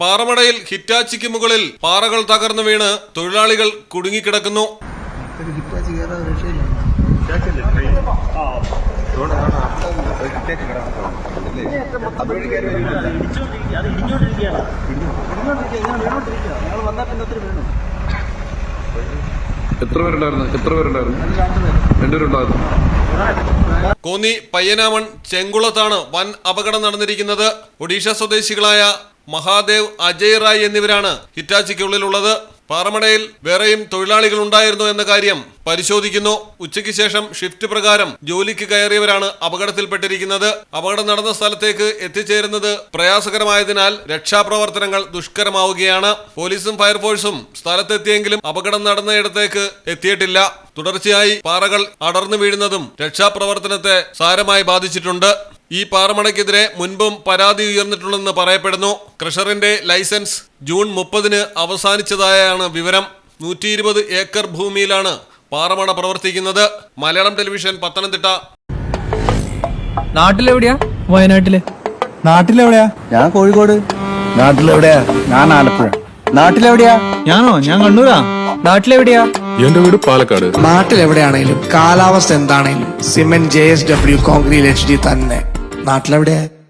പാറമടയിൽ ഹിറ്റാച്ചിക്ക് മുകളിൽ പാറകൾ തകർന്നു വീണ് തൊഴിലാളികൾ കുടുങ്ങിക്കിടക്കുന്നു. ഇടിഞ്ഞോണ്ടിരിക്കുകയാണ്. ഇടിഞ്ഞോണ്ടിരിക്കുക. ഇങ്ങനെ വീണോണ്ടിരിക്കുക. ഞങ്ങൾ വന്നാൽ പിന്നെ ഒത്തിരി വീണു. എത്ര പേരുണ്ടായിരുന്നു? എത്ര പേരുണ്ടായിരുന്നു? രണ്ടുപേരുണ്ടായിരുന്നു. കോന്നി പയ്യനാമൺ ചെങ്കുളത്താണ് വൻ അപകടം നടന്നിരിക്കുന്നത്. ഒഡീഷ സ്വദേശികളായ മഹാദേവ് അജയ് റായ് എന്നിവരാണ് ഹിറ്റാച്ചിക്കുള്ളിലുള്ളത്. പാറമടയിൽ വേറെയും തൊഴിലാളികൾ ഉണ്ടായിരുന്നു എന്ന കാര്യം പരിശോധിക്കുന്നു. ഉച്ചയ്ക്ക് ശേഷം ഷിഫ്റ്റ് പ്രകാരം ജോലിക്ക് കയറിയവരാണ് അപകടത്തിൽപ്പെട്ടിരിക്കുന്നത്. അപകടം നടന്ന സ്ഥലത്തേക്ക് എത്തിച്ചേരുന്നത് പ്രയാസകരമായതിനാൽ രക്ഷാപ്രവർത്തനങ്ങൾ ദുഷ്കരമാവുകയാണ്. പോലീസും ഫയർഫോഴ്സും സ്ഥലത്തെത്തിയെങ്കിലും അപകടം നടന്നയിടത്തേക്ക് എത്തിയിട്ടില്ല. തുടർച്ചയായി പാറകൾ അടർന്നു വീഴുന്നതും രക്ഷാപ്രവർത്തനത്തെ സാരമായി ബാധിച്ചിട്ടുണ്ട്. ഈ പാറമടയ്ക്കെതിരെ മുൻപും പരാതി ഉയർന്നിട്ടുണ്ടെന്ന് പറയപ്പെടുന്നു. ക്രഷറിന്റെ ലൈസൻസ് ജൂൺ മുപ്പതിന് അവസാനിച്ചതായാണ് വിവരം. നൂറ്റി ഇരുപത് ഏക്കർ ഭൂമിയിലാണ് പാറമട പ്രവർത്തിക്കുന്നത്. മലയാളം ടെലിവിഷൻ പത്തനംതിട്ട. നാട്ടിലെവിടെയാ? വയനാട്ടിൽ. നാട്ടിലെവിടെയാ? ഞാൻ കോഴിക്കോട്. നാട്ടിലെവിടെയാ? ഞാൻ ആലപ്പുഴ. നാട്ടിലെവിടെയാ? ഞാനോ? ഞാൻ കണ്ണൂരാ. നാട്ടിലെവിടെയാ? എന്റെ വീട് പാലക്കാട്. നാട്ടിലെവിടെയാണെങ്കിലും കാലാവസ്ഥ എന്താണെങ്കിലും cement J S W concrete H D തന്നെ. നാട്ടിലെവിടെയാ